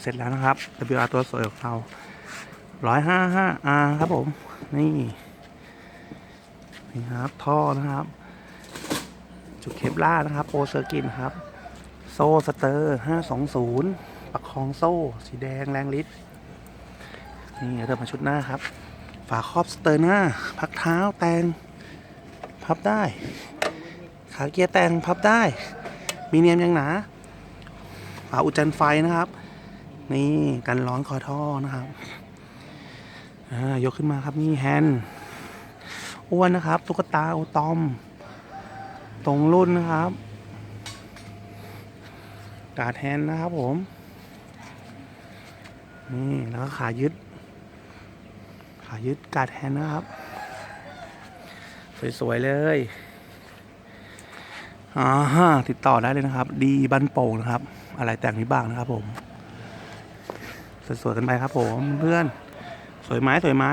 เสร็จแล้วนะครับ WR ตัวสวยของเราร้อยห้าห้า R ครับผม นี่ นี่ครับ ท่อนะครับ จุดเคปล่านะครับ โปรเซอร์กินครับ โซ่สเตอร์520ประคองโซ่ สีแดงแรงลิตนี่เริ่มมาชุดหน้าครับ ฝาครอบสเตอร์หน้า พักเท้าแตงพับได้ ขาเกียร์แตงพับได้ มีเนียมยังหนาฝาอุจจันไฟนะครับ นี่กันร้อนคอท่อนะครับยกขึ้นมาครับนี่แฮนด์อ้วนนะครับ ตุ๊กตาโอตอม ตรงรุ่นนะครับ กาดแฮนด์นะครับผม นี่แล้วก็ขายึด ขายึดกาดแฮนด์นะครับ สวย ๆ เลยอ่าฮะติดต่อได้เลยนะครับ ดีบันโป่งนะครับ อะไรแต่งนี้บ้างนะครับผม สวยๆกันไปครับผมเพื่อน สวยไหมสวยไหม